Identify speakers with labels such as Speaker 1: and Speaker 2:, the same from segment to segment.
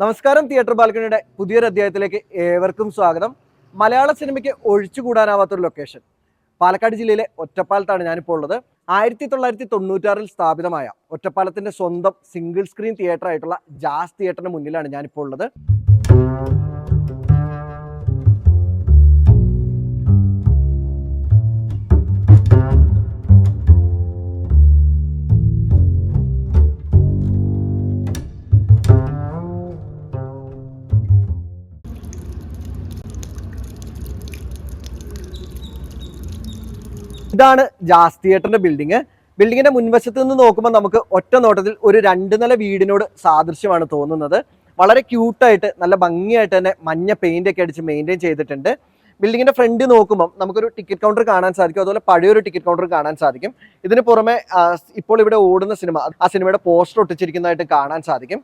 Speaker 1: നമസ്കാരം തിയേറ്റർ ബാൽക്കണിയുടെ പുതിയൊരു അധ്യായത്തിലേക്ക് ഏവർക്കും സ്വാഗതം. മലയാള സിനിമയ്ക്ക് ഒഴിച്ചുകൂടാനാവാത്തൊരു ലൊക്കേഷൻ പാലക്കാട് ജില്ലയിലെ ഒറ്റപ്പാലത്താണ് ഞാനിപ്പോൾ ഉള്ളത്. ആയിരത്തി തൊള്ളായിരത്തി തൊണ്ണൂറ്റാറിൽ സ്ഥാപിതമായ ഒറ്റപ്പാലത്തിന്റെ സ്വന്തം സിംഗിൾ സ്ക്രീൻ തിയേറ്റർ ആയിട്ടുള്ള ജാസ് തിയേറ്ററിന് മുന്നിലാണ് ഞാനിപ്പോൾ ഉള്ളത്. ഇതാണ് ജാസ് തിയേറ്ററിന്റെ ബിൽഡിംഗ് ബിൽഡിങ്ങിന്റെ മുൻവശത്ത് നിന്ന് നോക്കുമ്പോൾ നമുക്ക് ഒറ്റ നോട്ടത്തിൽ ഒരു രണ്ട് നില വീടിനോട് സാദൃശ്യമാണ് തോന്നുന്നത്. വളരെ ക്യൂട്ടായിട്ട് നല്ല ഭംഗിയായിട്ട് തന്നെ മഞ്ഞ പെയിന്റ് ഒക്കെ അടിച്ച് മെയിന്റെയിൻ ചെയ്തിട്ടുണ്ട്. ബിൽഡിങ്ങിന്റെ ഫ്രണ്ട് നോക്കുമ്പോൾ നമുക്കൊരു ടിക്കറ്റ് കൗണ്ടർ കാണാൻ സാധിക്കും. അതുപോലെ പഴയൊരു ടിക്കറ്റ് കൗണ്ടർ കാണാൻ സാധിക്കും. ഇതിന് പുറമെ ഇപ്പോൾ ഇവിടെ ഓടുന്ന സിനിമ ആ സിനിമയുടെ പോസ്റ്റർ ഒട്ടിച്ചിരിക്കുന്നതായിട്ട് കാണാൻ സാധിക്കും.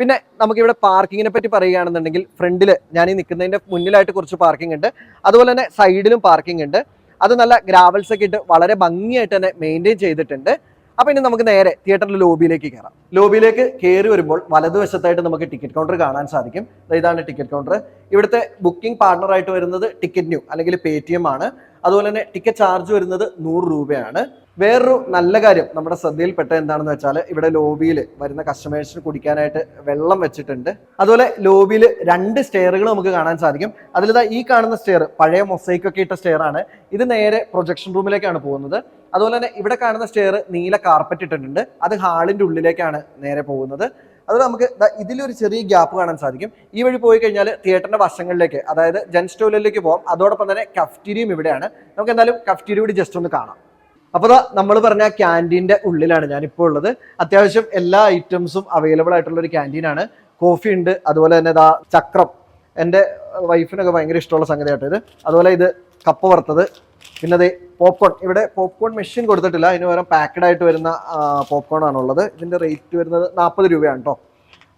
Speaker 1: പിന്നെ നമുക്കിവിടെ പാർക്കിങ്ങിനെ പറ്റി പറയുകയാണെന്നുണ്ടെങ്കിൽ ഫ്രണ്ടിൽ ഞാൻ ഈ നിൽക്കുന്നതിന്റെ മുന്നിലായിട്ട് കുറച്ച് പാർക്കിംഗ് ഉണ്ട്. അതുപോലെ തന്നെ സൈഡിലും പാർക്കിംഗ് ഉണ്ട്. അത് നല്ല ഗ്രാവൽസ് ഒക്കെ ഇട്ട് വളരെ ഭംഗിയായിട്ട് തന്നെ മെയിന്റെയിൻ ചെയ്തിട്ടുണ്ട്. അപ്പൊ ഇനി നമുക്ക് നേരെ തിയേറ്ററിന്റെ ലോബിയിലേക്ക് കയറാം. ലോബിയിലേക്ക് കയറി വരുമ്പോൾ വലതുവശത്തായിട്ട് നമുക്ക് ടിക്കറ്റ് കൗണ്ടർ കാണാൻ സാധിക്കും. ഇതാണ് ടിക്കറ്റ് കൗണ്ടർ ഇവിടുത്തെ ബുക്കിംഗ് പാർട്ണർ ആയിട്ട് വരുന്നത് ടിക്കറ്റ് ന്യൂ അല്ലെങ്കിൽ പേ ആണ്. അതുപോലെ തന്നെ ടിക്കറ്റ് ചാർജ് വരുന്നത് നൂറ് രൂപയാണ്. വേറൊരു നല്ല കാര്യം നമ്മുടെ ശ്രദ്ധയിൽപ്പെട്ട എന്താണെന്ന് വെച്ചാൽ ഇവിടെ ലോബിയിൽ വരുന്ന കസ്റ്റമേഴ്സിന് കുടിക്കാനായിട്ട് വെള്ളം വെച്ചിട്ടുണ്ട്. അതുപോലെ ലോബിയിൽ രണ്ട് സ്റ്റെയറുകൾ നമുക്ക് കാണാൻ സാധിക്കും. അതിലിതാ ഈ കാണുന്ന സ്റ്റെയർ പഴയ മൊസൈക്കൊക്കെ ഇട്ട സ്റ്റെയർ ആണ്. ഇത് നേരെ പ്രൊജക്ഷൻ റൂമിലേക്കാണ് പോകുന്നത്. അതുപോലെ തന്നെ ഇവിടെ കാണുന്ന സ്റ്റെയർ നീല കാർപ്പറ്റ് ഇട്ടിട്ടുണ്ട്. അത് ഹാളിന്റെ ഉള്ളിലേക്കാണ് നേരെ പോകുന്നത്. അത് നമുക്ക് ഇതിലൊരു ചെറിയ ഗ്യാപ്പ് കാണാൻ സാധിക്കും. ഈ വഴി പോയി കഴിഞ്ഞാൽ തിയേറ്ററിന്റെ വശങ്ങളിലേക്ക് അതായത് ജെൻസ് ടോയ്ലറ്റിലേക്ക് പോകാം അതോടൊപ്പം തന്നെ കഫ്റ്റീരിയും ഇവിടെയാണ്. നമുക്ക് എന്തായാലും കഫ്റ്റീരിയ കൂടി ജസ്റ്റ് ഒന്ന് കാണാം. അപ്പോൾ നമ്മൾ പറഞ്ഞ ക്യാന്റീന്റെ ഉള്ളിലാണ് ഞാനിപ്പോൾ ഉള്ളത്. അത്യാവശ്യം എല്ലാ ഐറ്റംസും അവൈലബിൾ ആയിട്ടുള്ള ഒരു ക്യാന്റീനാണ് കോഫി ഉണ്ട് അതുപോലെ തന്നെ ഇതാ ചക്രം. എന്റെ വൈഫിനൊക്കെ ഭയങ്കര ഇഷ്ടമുള്ള സംഗതിയാട്ടോ ഇത്. അതുപോലെ ഇത് കപ്പ് വറുത്തത് പിന്നെ അത് പോപ്കോൺ ഇവിടെ പോപ്കോൺ മെഷീൻ കൊടുത്തിട്ടില്ല. അതിന് പകരം പാക്കഡ് ആയിട്ട് വരുന്ന പോപ്കോൺ ആണുള്ളത് ഇതിന്റെ റേറ്റ് വരുന്നത് നാൽപ്പത് രൂപയാണ് കേട്ടോ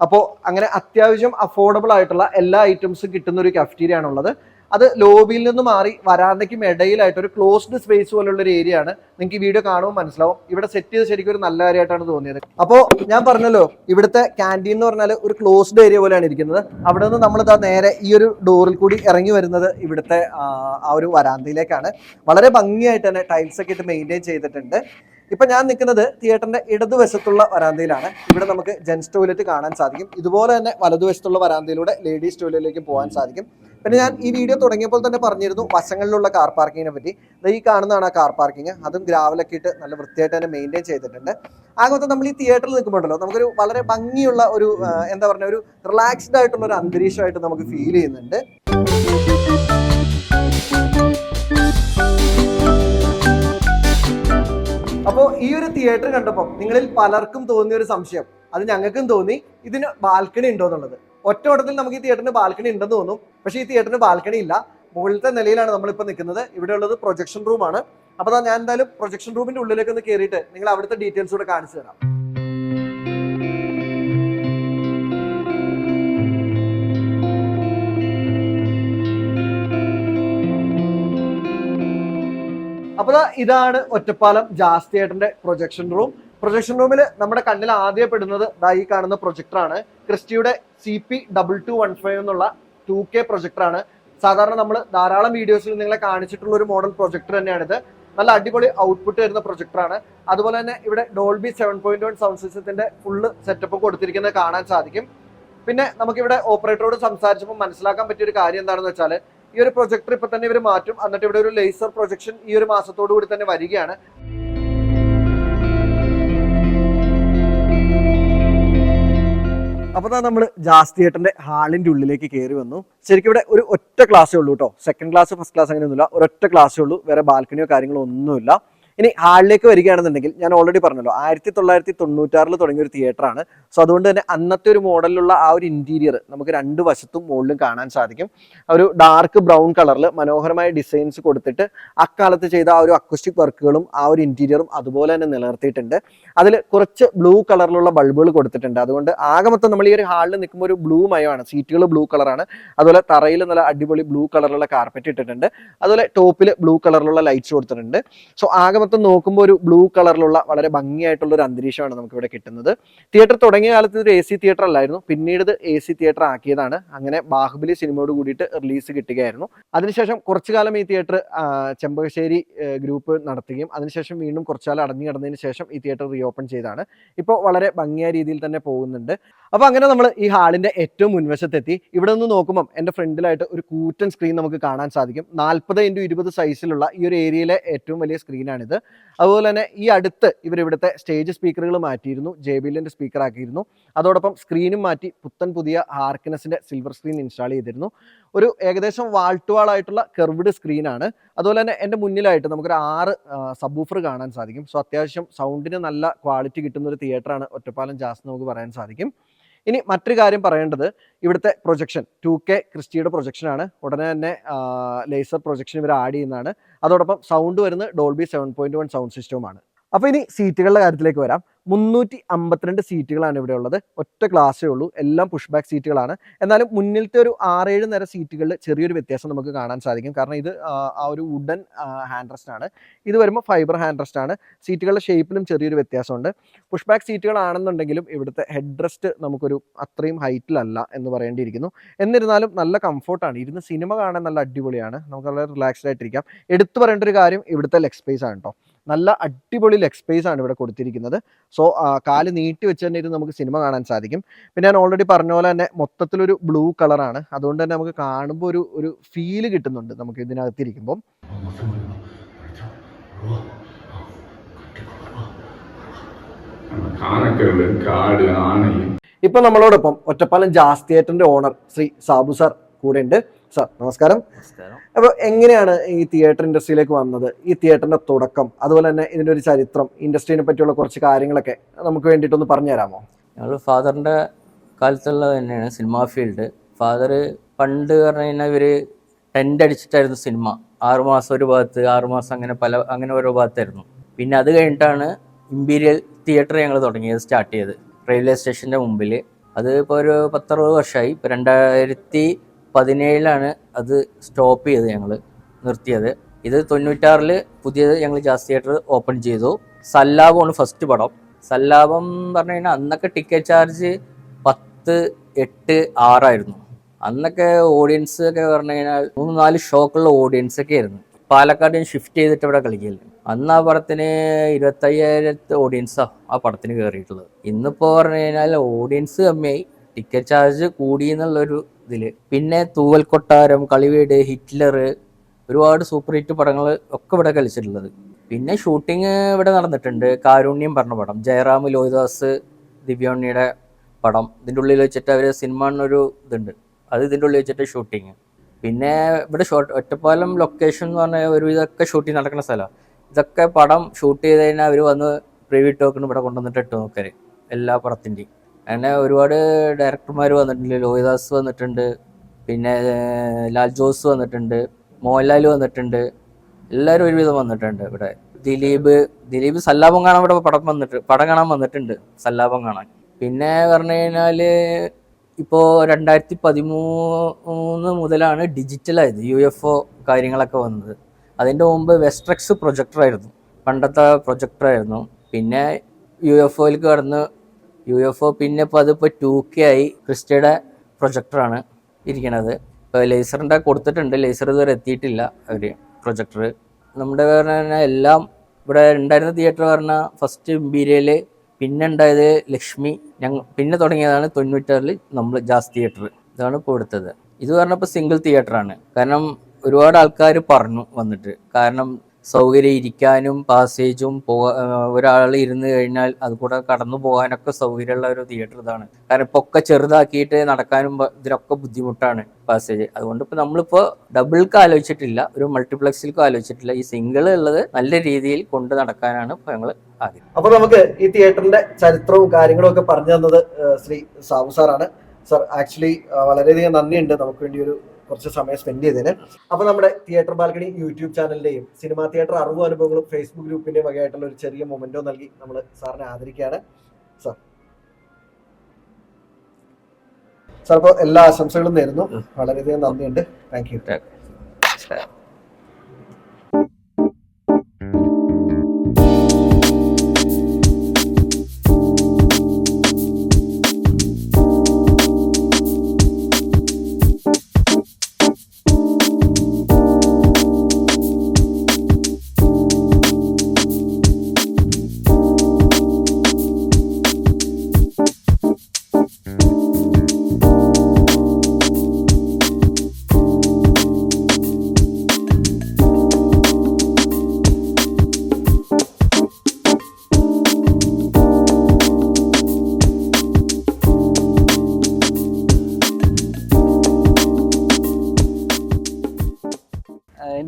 Speaker 1: അപ്പോൾ അങ്ങനെ അത്യാവശ്യം അഫോർഡബിൾ ആയിട്ടുള്ള എല്ലാ ഐറ്റംസും കിട്ടുന്ന ഒരു കഫ്റ്റീരിയ ആണുള്ളത്. അത് ലോബിയിൽ നിന്ന് മാറി വരാന്തയ്ക്കും ഇടയിലായിട്ട് ഒരു ക്ലോസ്ഡ് സ്പേസ് പോലുള്ള ഒരു ഏരിയ ആണ്. നിങ്ങൾക്ക് ഈ വീഡിയോ കാണുമ്പോൾ മനസ്സിലാവും. ഇവിടെ സെറ്റ് ചെയ്ത് ശരിക്കും ഒരു നല്ല കാര്യമായിട്ടാണ് തോന്നിയത്. അപ്പോൾ ഞാൻ പറഞ്ഞല്ലോ ഇവിടുത്തെ ക്യാന്റീൻ എന്ന് പറഞ്ഞാൽ ഒരു ക്ലോസ്ഡ് ഏരിയ പോലെയാണ് ഇരിക്കുന്നത്. അവിടെ നിന്ന് നമ്മൾ ഇതാ നേരെ ഈ ഒരു ഡോറിൽ കൂടി ഇറങ്ങി വരുന്നത് ഇവിടുത്തെ ആ, ഒരു വരാന്തയിലേക്കാണ്. വളരെ ഭംഗിയായിട്ട് തന്നെ ടൈൽസ് ഒക്കെ ഇട്ട് മെയിന്റെയിൻ ചെയ്തിട്ടുണ്ട്. ഇപ്പൊ ഞാൻ നിൽക്കുന്നത് തിയേറ്ററിന്റെ ഇടതുവശത്തുള്ള വരാന്തയിലാണ്. ഇവിടെ നമുക്ക് ജെൻസ് ടോയ്ലറ്റ് കാണാൻ സാധിക്കും. ഇതുപോലെ തന്നെ വലതുവശത്തുള്ള വരാന്തയിലൂടെ ലേഡീസ് ടോയ്ലറ്റിലേക്ക് പോകാൻ സാധിക്കും. പിന്നെ ഞാൻ ഈ വീഡിയോ തുടങ്ങിയപ്പോൾ തന്നെ പറഞ്ഞിരുന്നു വശങ്ങളിലുള്ള കാർ പാർക്കിങ്ങിനെ പറ്റി. ഈ കാണുന്നതാണ് ആ കാർ പാർക്കിംഗ് അതും ഗ്രാവലൊക്കെ ഇട്ട് നല്ല വൃത്തിയായിട്ട് തന്നെ മെയിന്റെയിൻ ചെയ്തിട്ടുണ്ട്. ആകമൊത്തം നമ്മൾ ഈ തിയേറ്ററിൽ നിൽക്കുമ്പോഴല്ലോ നമുക്കൊരു വളരെ ഭംഗിയുള്ള ഒരു എന്താ പറയുക ഒരു റിലാക്സ്ഡ് ആയിട്ടുള്ള ഒരു അന്തരീക്ഷമായിട്ട് നമുക്ക് ഫീൽ ചെയ്യുന്നുണ്ട്. അപ്പോൾ ഈ ഒരു തിയേറ്റർ കണ്ടപ്പോൾ നിങ്ങളിൽ പലർക്കും തോന്നിയ ഒരു സംശയം. അത് ഞങ്ങൾക്കും തോന്നി. ഇതിന് ബാൽക്കണി ഉണ്ടോ എന്നുള്ളത്. ഒറ്റ ഓട്ടത്തിൽ നമുക്ക് ഈ തിയേറ്ററിന് ബാൽക്കണി ഉണ്ടെന്ന് തോന്നും. പക്ഷെ ഈ തിയേറ്ററിന് ബാൽക്കണി ഇല്ല. മുകളിലത്തെ നിലയിലാണ് നമ്മളിപ്പോൾ നിൽക്കുന്നത്. ഇവിടെ ഉള്ളത് പ്രൊജക്ഷൻ റൂമാണ് അപ്പോൾ ഞാൻ എന്തായാലും പ്രൊജക്ഷൻ റൂമിന്റെ ഉള്ളിലേക്ക് ഒന്ന് കയറിയിട്ട് നിങ്ങൾ അവിടുത്തെ ഡീറ്റെയിൽസ് കൂടെ കാണിച്ചു തരാം. അപ്പോൾ ഇതാണ് ഒറ്റപ്പാലം ജാസ് തിയേറ്ററിന്റെ പ്രൊജക്ഷൻ റൂം പ്രൊജക്ഷൻ റൂമിൽ നമ്മുടെ കണ്ണിൽ ആദ്യം പെടുന്നത് ദാ ഈ കാണുന്ന പ്രൊജക്ടറാണ് ക്രിസ്റ്റിയുടെ C P double two one five എന്നുള്ള ടു കെ പ്രൊജക്ടറാണ് സാധാരണ നമ്മൾ ധാരാളം വീഡിയോസിൽ നിങ്ങളെ കാണിച്ചിട്ടുള്ള ഒരു മോഡൽ പ്രൊജക്ടർ തന്നെയാണിത്. നല്ല അടിപൊളി ഔട്ട്പുട്ട് വരുന്ന പ്രൊജക്ടറാണ് അതുപോലെ തന്നെ ഇവിടെ Dolby seven point one sound സിസ്റ്റത്തിന്റെ ഫുള്ള് സെറ്റപ്പ് കൊടുത്തിരിക്കുന്നത് കാണാൻ സാധിക്കും. പിന്നെ നമുക്കിവിടെ ഓപ്പറേറ്ററോട് സംസാരിച്ചപ്പോൾ മനസ്സിലാക്കാൻ പറ്റിയ ഒരു കാര്യം എന്താണെന്ന് വെച്ചാൽ ഈ ഒരു പ്രൊജക്ടർ ഇപ്പൊ തന്നെ ഇവർ മാറ്റും. എന്നിട്ട് ഇവിടെ ഒരു ലേസർ പ്രൊജക്ഷൻ ഈ ഒരു മാസത്തോടു കൂടി തന്നെ വരികയാണ്. അപ്പോൾ നമ്മൾ ജാസ് തിയേറ്ററിന്റെ ഹാളിന്റെ ഉള്ളിലേക്ക് കയറി വന്നു. ശരിക്കും ഇവിടെ ഒരു ഒറ്റ ക്ലാസ്സേ ഉള്ളൂ കേട്ടോ സെക്കൻഡ് ക്ലാസ് ഫസ്റ്റ് ക്ലാസ് അങ്ങനെയൊന്നുമില്ല. ഒരൊറ്റ ക്ലാസ്സേ ഉള്ളൂ. വേറെ ബാൽക്കണിയോ കാര്യങ്ങളോ ഒന്നുമില്ല. ഇനി ഹാളിലേക്ക് വരികയാണെന്നുണ്ടെങ്കിൽ ഞാൻ ഓൾറെഡി പറഞ്ഞല്ലോ ആയിരത്തി തൊള്ളായിരത്തി തൊണ്ണൂറ്റാറിൽ തുടങ്ങിയ ഒരു തിയേറ്ററാണ് സോ അതുകൊണ്ട് തന്നെ അന്നത്തെ ഒരു മോഡലിലുള്ള ആ ഒരു ഇന്റീരിയർ നമുക്ക് രണ്ട് വശത്തും മുകളിലും കാണാൻ സാധിക്കും. ഒരു ഡാർക്ക് ബ്രൗൺ കളറിൽ മനോഹരമായ ഡിസൈൻസ് കൊടുത്തിട്ട് അക്കാലത്ത് ചെയ്ത ആ ഒരു അക്വസ്റ്റിക് വർക്കുകളും ആ ഒരു ഇന്റീരിയറും അതുപോലെ തന്നെ നിലനിർത്തിയിട്ടുണ്ട്. അതിൽ കുറച്ച് ബ്ലൂ കളറിലുള്ള ബൾബുകൾ കൊടുത്തിട്ടുണ്ട്. അതുകൊണ്ട് ആകെ മൊത്തം നമ്മൾ ഈ ഒരു ഹാളിൽ നിൽക്കുമ്പോൾ ഒരു ബ്ലൂ മയമാണ്. സീറ്റുകൾ ബ്ലൂ കളറാണ് അതുപോലെ തറയിൽ നല്ല അടിപൊളി ബ്ലൂ കളറിലുള്ള കാർപ്പറ്റ് ഇട്ടിട്ടുണ്ട്. അതുപോലെ ടോപ്പിൽ ബ്ലൂ കളറിലുള്ള ലൈറ്റ്സ് കൊടുത്തിട്ടുണ്ട്. സോ ആകെ മൊത്തം നോക്കുമ്പോൾ ഒരു ബ്ലൂ കളറിലുള്ള വളരെ ഭംഗിയായിട്ടുള്ള ഒരു അന്തരീക്ഷമാണ് നമുക്ക് ഇവിടെ കിട്ടുന്നത്. തിയേറ്റർ തുടങ്ങിയ കാലത്ത് ഇതൊരു എ സി തിയേറ്റർ അല്ലായിരുന്നു. പിന്നീട് ഇത് എ സി തിയേറ്റർ ആക്കിയതാണ്. അങ്ങനെ ബാഹുബലി സിനിമയോട് കൂടിയിട്ട് റിലീസ് കിട്ടുകയായിരുന്നു. അതിനുശേഷം കുറച്ചു കാലം ഈ തിയേറ്റർ ചെമ്പകശ്ശേരി ഗ്രൂപ്പ് നടത്തുകയും അതിനുശേഷം വീണ്ടും കുറച്ചുകാലം അടഞ്ഞു കിടന്നതിന് ശേഷം ഈ തിയേറ്റർ റീഓപ്പൺ ചെയ്താണ് ഇപ്പോൾ വളരെ ഭംഗിയായ രീതിയിൽ തന്നെ പോകുന്നുണ്ട്. അപ്പോൾ അങ്ങനെ നമ്മൾ ഈ ഹാളിന്റെ ഏറ്റവും മുൻവശത്തെത്തി. ഇവിടെ നിന്ന് നോക്കുമ്പം എന്റെ ഫ്രണ്ടിലായിട്ട് ഒരു കൂറ്റൻ സ്ക്രീൻ നമുക്ക് കാണാൻ സാധിക്കും. നാൽപ്പത് ഇന്റു ഇരുപത് സൈസിലുള്ള ഈ ഒരു ഏരിയയിലെ ഏറ്റവും വലിയ സ്ക്രീനാണിത് അതുപോലെ തന്നെ ഈ അടുത്ത് ഇവർ ഇവിടുത്തെ സ്റ്റേജ് സ്പീക്കറുകൾ മാറ്റിയിരുന്നു ജെ സ്പീക്കർ ആക്കിയിരുന്നു. അതോടൊപ്പം സ്ക്രീനും മാറ്റി പുത്തൻ പുതിയ ഹാർക്കിനസിന്റെ സിൽവർ സ്ക്രീൻ ഇൻസ്റ്റാൾ ചെയ്തിരുന്നു. ഒരു ഏകദേശം വാൾ ടു വാൾ ആയിട്ടുള്ള കെർവ്ഡ് സ്ക്രീനാണ്. അതുപോലെ തന്നെ എന്റെ മുന്നിലായിട്ട് നമുക്കൊരു ആറ് സബ്ബൂഫർ കാണാൻ സാധിക്കും. സോ അത്യാവശ്യം സൗണ്ടിന് നല്ല ക്വാളിറ്റി കിട്ടുന്ന ഒരു തിയേറ്ററാണ് ഒറ്റപ്പാലം ജാസ് നമുക്ക് പറയാൻ സാധിക്കും. ഇനി മറ്റൊരു കാര്യം പറയേണ്ടത് ഇവിടുത്തെ പ്രൊജക്ഷൻ ടു കെ ക്രിസ്റ്റിയുടെ പ്രൊജക്ഷനാണ് ഉടനെ തന്നെ ലേസർ പ്രൊജക്ഷൻ ഇവർ ആഡ് ചെയ്യുന്നതാണ്. അതോടൊപ്പം സൗണ്ട് വരുന്നത് Dolby seven point one sound സിസ്റ്റവുമാണ് അപ്പോൾ ഇനി സീറ്റുകളുടെ കാര്യത്തിലേക്ക് വരാം. മുന്നൂറ്റി അമ്പത്തിരണ്ട് സീറ്റുകളാണ് ഇവിടെ ഉള്ളത്. ഒറ്റ ക്ലാസ്സേ ഉള്ളൂ. എല്ലാം പുഷ് ബാക്ക് സീറ്റുകളാണ്. എന്നാലും മുന്നിലത്തെ ഒരു ആറേഴ് നേരം സീറ്റുകളിൽ ചെറിയൊരു വ്യത്യാസം നമുക്ക് കാണാൻ സാധിക്കും. കാരണം ഇത് ആ, ഒരു വുഡൻ ഹാൻഡ് റെസ്റ്റ് ആണ്. ഇത് വരുമ്പോൾ ഫൈബർ ഹാൻഡ് റെസ്റ്റ് ആണ്. സീറ്റുകളുടെ ഷേപ്പിലും ചെറിയൊരു വ്യത്യാസമുണ്ട്. പുഷ് ബാക്ക് സീറ്റുകളാണെന്നുണ്ടെങ്കിലും ഇവിടുത്തെ ഹെഡ് റെസ്റ്റ് നമുക്കൊരു അത്രയും ഹൈറ്റിലല്ല എന്ന് പറയേണ്ടിയിരിക്കുന്നു. എന്നിരുന്നാലും നല്ല കംഫോർട്ടാണ് ഇരുന്ന് സിനിമ കാണാൻ നല്ല അടിപൊളിയാണ്. നമുക്ക് വളരെ റിലാക്സ്ഡ് ആയിട്ടിരിക്കാം. എടുത്തു പറയേണ്ട ഒരു കാര്യം ഇവിടുത്തെ ലെഗ് സ്പേസ് ആണ് കേട്ടോ നല്ല അടിപൊളി ലെഗ് സ്പേസ് ആണ് ഇവിടെ കൊടുത്തിരിക്കുന്നത്. സോ കാൽ നീട്ടി വെച്ച് തന്നെ ഇരുന്ന് നമുക്ക് സിനിമ കാണാൻ സാധിക്കും. പിന്നെ ഞാൻ ഓൾറെഡി പറഞ്ഞ പോലെ തന്നെ മൊത്തത്തിലൊരു ബ്ലൂ കളറാണ് അതുകൊണ്ട് തന്നെ നമുക്ക് കാണുമ്പോൾ ഒരു ഒരു ഫീൽ കിട്ടുന്നുണ്ട് നമുക്ക്
Speaker 2: ഇതിനകത്തിരിക്കുമ്പം. കാട് ആനയും.
Speaker 1: ഇപ്പൊ നമ്മളോടൊപ്പം ഒറ്റപ്പാലം ജാസ് തിയേറ്ററിന്റെ ഓണർ ശ്രീ സാബു സാർ കൂടെ ഉണ്ട് സാർ നമസ്കാരം.
Speaker 3: അപ്പോൾ
Speaker 1: അപ്പൊ എങ്ങനെയാണ് ഈ തിയേറ്റർ ഇൻഡസ്ട്രിയിലേക്ക് വന്നത്? ഈ തിയേറ്ററിന്റെ തുടക്കം അതുപോലെ തന്നെ ഇതിന്റെ ഒരു ചരിത്രം ഇൻഡസ്ട്രീനെ പറ്റിയുള്ള കുറച്ച് കാര്യങ്ങളൊക്കെ നമുക്ക് വേണ്ടിയിട്ടൊന്ന് പറഞ്ഞു തരാമോ?
Speaker 3: ഞങ്ങൾ ഫാദറിന്റെ കാലത്തുള്ള തന്നെയാണ് സിനിമാ ഫീൽഡ് ഫാദർ പണ്ട് പറഞ്ഞു കഴിഞ്ഞാൽ ഇവർ ടെന്റ് അടിച്ചിട്ടായിരുന്നു സിനിമ ആറുമാസം ഒരു ഭാഗത്ത് ആറുമാസം അങ്ങനെ പല അങ്ങനെ ഓരോ ഭാഗത്തായിരുന്നു. പിന്നെ അത് കഴിഞ്ഞിട്ടാണ് ഇമ്പീരിയൽ തിയേറ്റർ ഞങ്ങൾ തുടങ്ങിയത് സ്റ്റാർട്ട് ചെയ്തത്. റെയിൽവേ സ്റ്റേഷന്റെ മുമ്പിൽ അത് ഇപ്പോൾ ഒരു പത്തറുപത് വർഷമായി ഇപ്പോൾ രണ്ടായിരത്തി പതിനേഴിലാണ് അത് സ്റ്റോപ്പ് ചെയ്ത് ഞങ്ങൾ നിർത്തിയത്. ഇത് തൊണ്ണൂറ്റാറിൽ പുതിയത് ഞങ്ങൾ ജാസ് തിയേറ്റർ ഓപ്പൺ ചെയ്തു. സല്ലാപമാണ് ഫസ്റ്റ് പടം. സല്ലാപം പറഞ്ഞു കഴിഞ്ഞാൽ അന്നൊക്കെ ടിക്കറ്റ് ചാർജ് പത്ത് എട്ട് ആറായിരുന്നു. അന്നൊക്കെ ഓഡിയൻസ് ഒക്കെ പറഞ്ഞു കഴിഞ്ഞാൽ മൂന്ന് നാല് ഷോക്കുള്ള ഓഡിയൻസ് ഒക്കെ ആയിരുന്നു. പാലക്കാട് ഷിഫ്റ്റ് ചെയ്തിട്ട് ഇവിടെ കളിക്കില്ല അന്ന് ആ പടത്തിന് ഇരുപത്തയ്യായിരത്തെ ഓഡിയൻസാണ് ആ പടത്തിന് കയറിയിട്ടുള്ളത് ഇന്നിപ്പോൾ പറഞ്ഞു കഴിഞ്ഞാൽ ഓഡിയൻസ് കമ്മിയായി. ടിക്കറ്റ് ചാർജ് കൂടി എന്നുള്ളൊരു ഇതിൽ പിന്നെ തൂവൽ കൊട്ടാരം കളിവീട് ഹിറ്റ്ലർ ഒരുപാട് സൂപ്പർ ഹിറ്റ് പടങ്ങൾ ഒക്കെ ഇവിടെ കളിച്ചിട്ടുള്ളത്. പിന്നെ ഷൂട്ടിങ് ഇവിടെ നടന്നിട്ടുണ്ട്. കാരുണ്യം പറഞ്ഞ പടം. ജയറാം ലോഹിദാസ് ദിവ്യോണ്ണിയുടെ പടം. ഇതിന്റെ ഉള്ളിൽ വെച്ചിട്ട് അവർ സിനിമ എന്നൊരു ഇതുണ്ട്. അത് ഇതിന്റെ ഉള്ളിൽ വെച്ചിട്ട് ഷൂട്ടിങ് പിന്നെ ഇവിടെ ഷോട്ട് ഒറ്റപ്പാലം ലൊക്കേഷൻ എന്ന് പറഞ്ഞാൽ ഒരു ഇതൊക്കെ ഷൂട്ടിങ് നടക്കുന്ന സ്ഥലമാണ് ഇതൊക്കെ പടം ഷൂട്ട് ചെയ്ത് കഴിഞ്ഞാൽ അവർ വന്ന് പ്രീവ്യൂ ടോക്കൺ ഇവിടെ കൊണ്ടുവന്നിട്ട് ഇട്ട് നോക്കര് എല്ലാ പടത്തിന്റെയും. അങ്ങനെ ഒരുപാട് ഡയറക്ടർമാർ വന്നിട്ടുണ്ട്. ലോഹിദാസ് വന്നിട്ടുണ്ട്. പിന്നെ ലാൽ ജോസ് വന്നിട്ടുണ്ട്. മോഹൻലാൽ വന്നിട്ടുണ്ട്. എല്ലാവരും ഒരുവിധം വന്നിട്ടുണ്ട് ഇവിടെ. ദിലീപ് ദിലീപ് സല്ലാപം കാണാൻ ഇവിടെ പടം വന്നിട്ട് പടം കാണാൻ വന്നിട്ടുണ്ട് സല്ലാപം കാണാൻ. പിന്നെ പറഞ്ഞു കഴിഞ്ഞാൽ ഇപ്പോൾ രണ്ടായിരത്തി പതിമൂന്ന് മുതലാണ് ഡിജിറ്റലായത് യു എഫ് ഒ കാര്യങ്ങളൊക്കെ വന്നത്. അതിന്റെ മുമ്പ് വെസ്ട്രക്സ് പ്രൊജക്ടറായിരുന്നു. പണ്ടത്തെ പ്രൊജക്ടറായിരുന്നു. പിന്നെ യു എഫ് ഒയിലേക്ക് കടന്ന് യു എഫ് ഒ പിന്നെ ഇപ്പോൾ അതിപ്പോൾ ടു കെ ആയി ക്രിസ്റ്റയുടെ പ്രൊജക്ടറാണ് ഇരിക്കണത്. ഇപ്പോൾ ലേസറിന്റെ കൊടുത്തിട്ടുണ്ട്. ലേസർ ഇതുവരെ എത്തിയിട്ടില്ല അവർ പ്രൊജക്ടർ നമ്മുടെ പറഞ്ഞാൽ എല്ലാം ഇവിടെ ഉണ്ടായിരുന്ന തിയേറ്റർ പറഞ്ഞാൽ ഫസ്റ്റ് ഇമ്പീരിയൽ പിന്നെ ഉണ്ടായത് ലക്ഷ്മി. ഞങ്ങൾ പിന്നെ തുടങ്ങിയതാണ് തൊണ്ണൂറ്റാറിൽ നമ്മൾ ജാസ് തിയേറ്റർ ഇതാണ് ഇപ്പോൾ എടുത്തത്. ഇത് പറഞ്ഞപ്പോൾ സിംഗിൾ തിയേറ്ററാണ് കാരണം ഒരുപാട് ആൾക്കാർ പറഞ്ഞു വന്നിട്ട്. കാരണം സൗകര്യം ഇരിക്കാനും പാസേജും പോകാ ഒരാൾ ഇരുന്ന് കഴിഞ്ഞാൽ അത് കൂടെ കടന്നു പോകാനൊക്കെ സൗകര്യമുള്ള ഒരു തിയേറ്റർ ഇതാണ്. കാരണം ഇപ്പോൾ ഒക്കെ ചെറുതാക്കിയിട്ട് നടക്കാനും ഇതിനൊക്കെ ബുദ്ധിമുട്ടാണ് പാസേജ് അതുകൊണ്ട് ഇപ്പോൾ നമ്മളിപ്പോൾ ഡബിൾക്ക് ആലോചിച്ചിട്ടില്ല ഒരു മൾട്ടിപ്ലക്സിൽക്കും ആലോചിച്ചിട്ടില്ല. ഈ സിംഗിൾ ഉള്ളത് നല്ല രീതിയിൽ കൊണ്ട് നടക്കാനാണ് ഇപ്പോൾ ഞങ്ങൾ ആഗ്രഹം
Speaker 1: അപ്പൊ നമുക്ക് ഈ തിയേറ്ററിന്റെ ചരിത്രവും കാര്യങ്ങളും ഒക്കെ പറഞ്ഞു തന്നത് ശ്രീ സാബു സാറാണ്. സർ ആക്ച്വലി വളരെയധികം നന്ദിയുണ്ട്. നമുക്ക് വേണ്ടി ഒരു കുറച്ച് സമയം സ്പെൻഡ് ചെയ്തതിന് അപ്പൊ നമ്മുടെ തിയേറ്റർ ബാൽക്കണി യൂട്യൂബ് ചാനലിന്റെയും സിനിമാ തിയേറ്റർ അറിവും അനുഭവങ്ങളും ഫേസ്ബുക്ക് ഗ്രൂപ്പിന്റെയും വകയായിട്ടുള്ള ഒരു ചെറിയ മൊമെന്റോ നൽകി നമ്മൾ സാറിനെ ആദരിക്കുകയാണ് സാർ. സാർ അപ്പോൾ എല്ലാ ആശംസകളും നേരുന്നു. വളരെയധികം നന്ദിയുണ്ട്. Thank you.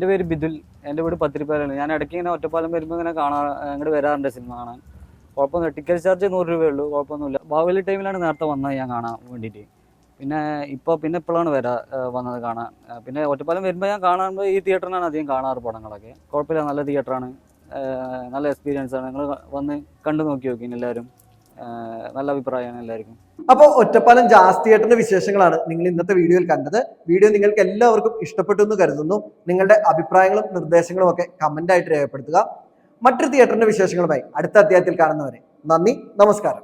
Speaker 4: എന്റെ പേര് ബിദുൽ എന്റെ വീട് പത്തിരിപ്പാലാണ് ഞാൻ ഇടയ്ക്ക് ഇങ്ങനെ ഒറ്റപ്പാലം വരുമ്പോൾ ഇങ്ങനെ കാണാ അങ്ങോട്ട് വരാറുണ്ട് സിനിമ കാണാൻ. കുഴപ്പമൊന്നുമില്ല. ടിക്കറ്റ് ചാർജ് നൂറ് രൂപയേ ഉള്ളൂ കുഴപ്പമൊന്നുമില്ല. ബാഹുബലി ടൈമിലാണ് നേരത്തെ വന്നത് ഞാൻ കാണാൻ വേണ്ടിയിട്ട്. പിന്നെ ഇപ്പോൾ പിന്നെ ഇപ്പോഴാണ് വരാ വന്നത് കാണാൻ. പിന്നെ ഒറ്റപ്പാലം വരുമ്പോൾ ഞാൻ കാണുമ്പോൾ ഈ തിയേറ്ററിനാണ് അധികം കാണാറ് പടങ്ങളൊക്കെ. കുഴപ്പമില്ല നല്ല തിയേറ്ററാണ്. നല്ല എക്സ്പീരിയൻസ് ആണ്. നിങ്ങൾ വന്ന് കണ്ടു നോക്കി നോക്കി എല്ലാവരും. നല്ല അഭിപ്രായമാണ് എല്ലാവർക്കും.
Speaker 1: അപ്പോൾ ഒറ്റപ്പാലം ജാസ് തിയേറ്ററിന്റെ വിശേഷങ്ങളാണ് നിങ്ങൾ ഇന്നത്തെ വീഡിയോയിൽ കണ്ടത്. വീഡിയോ നിങ്ങൾക്ക് എല്ലാവർക്കും ഇഷ്ടപ്പെട്ടു എന്ന് കരുതുന്നു. നിങ്ങളുടെ അഭിപ്രായങ്ങളും നിർദ്ദേശങ്ങളും ഒക്കെ കമന്റായിട്ട് രേഖപ്പെടുത്തുക. മറ്റൊരു തിയേറ്ററിന്റെ വിശേഷങ്ങളുമായി അടുത്ത അധ്യായത്തിൽ കാണുന്നവരെ. നന്ദി നമസ്കാരം.